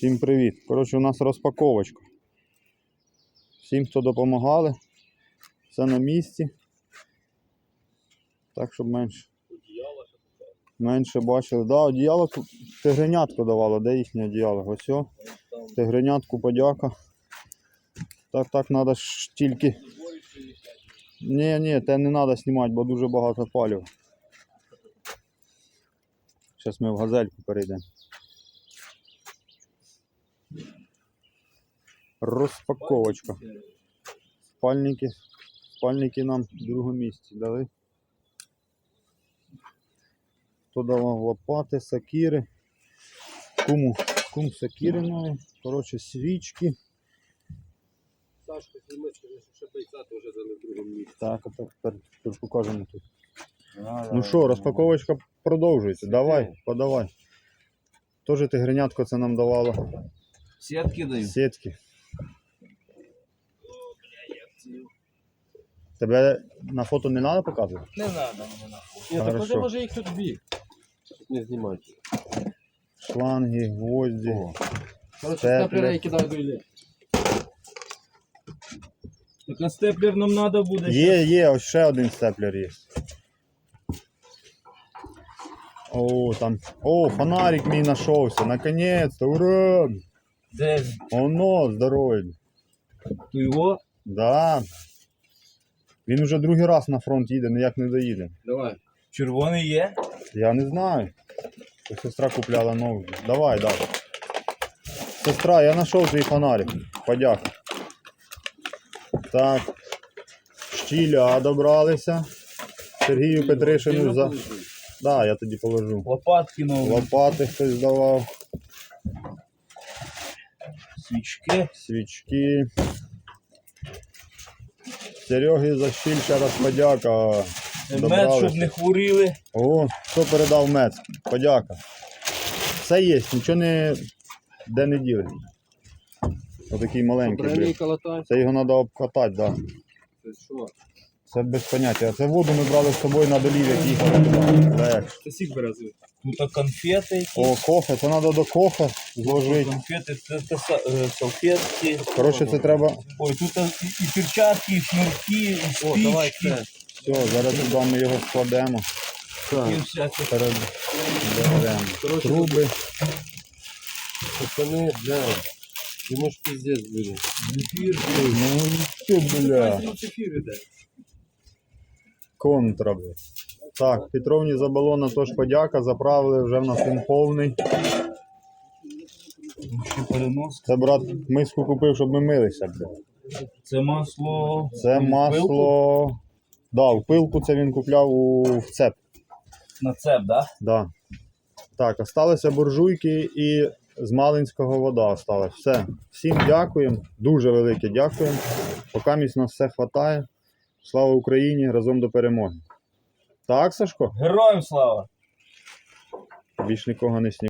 Всім привіт. Коротше, у нас розпаковочка. Всім, хто допомагали, все на місці. Так, щоб менше. Менше бачили. Да, одіяло тигренятку давало. Де їхнє одіяло? Ось. Тигренятку подяка. Так, так, треба ж тільки. Ні, ні, те не треба знімати, бо дуже багато палів. Зараз ми в газельку перейдемо. Розпаковочка. Спальники. Спальники нам в другому місці дали. Хто давав лопати, сакіри. Куму, кум сакіри нові. Коротше, свічки. Сашка, зніми, скажи, що бойця теж за в другому місці. Так, а тепер, тепер покажемо тут. Ну що, розпаковочка продовжується. Давай, подавай. Тоже тигренятко це нам давало. Сітки даю. Сітки. Тебе на фото не треба показувати? Не треба мені нахуй. Ні, так Хорошо. може може їх тут дві. Щоб не знімати. Шланги, гвозді. Короче, Степлер. степлера я кидаю до Іллі. Так а степлер нам треба буде. Є, є, ось ще один степлер є. О, там. О, фонарик мій знайшовся. Наконець-то, ура! Де? Оно, здоровий. Tu його? Да. Він вже другий раз на фронт їде, ніяк не доїде. Давай. Червоний є? Я не знаю. Сестра купляла новий. Давай, давай. Сестра, я знайшов твій фонарик. Подяка. Так. Щіля добралися. Сергію Петришину за. Да, я тоді положу. Лопатки нові. Лопати хтось давав, Свічки. свічки. Сереги за щіль ще раз подяка. Мед, Добралися. щоб не хворіли. О, хто передав мед? Подяка. Все є, нічого не де не діли. Отакий маленький. блін. Це його треба обкатати, так. Да. Це що? Це без поняття. Це воду ми брали з собою на долів'я їхали туди. Легше. Це сік берези. Тут конфети. О, кофе, це треба до кофе зложити. Конфети, це, це са- е, салфетки. Коротше, це треба. Ой, тут і, перчатки, і шнурки, і спички. Все, зараз туди ми його складемо. І всяке. Перед. Коротше, Труби. Пацани, бля, йому ж пиздец буде. Ну, все, бля. Ну, іде. Контра, бля. Так, Петровні за балона теж подяка, заправили, вже в нас він повний. Це брат миску купив, щоб ми милися. Це масло. Це масло. Да, в пилку це він купляв у в цеп. На цеп, да? Да. Так, осталися буржуйки і з Малинського вода осталась. Все. Всім дякуємо. Дуже велике дякуємо. Поки міць нас все хватає. Слава Україні! Разом до перемоги. Так, Сашко? Героям слава! Більш нікого не снімає.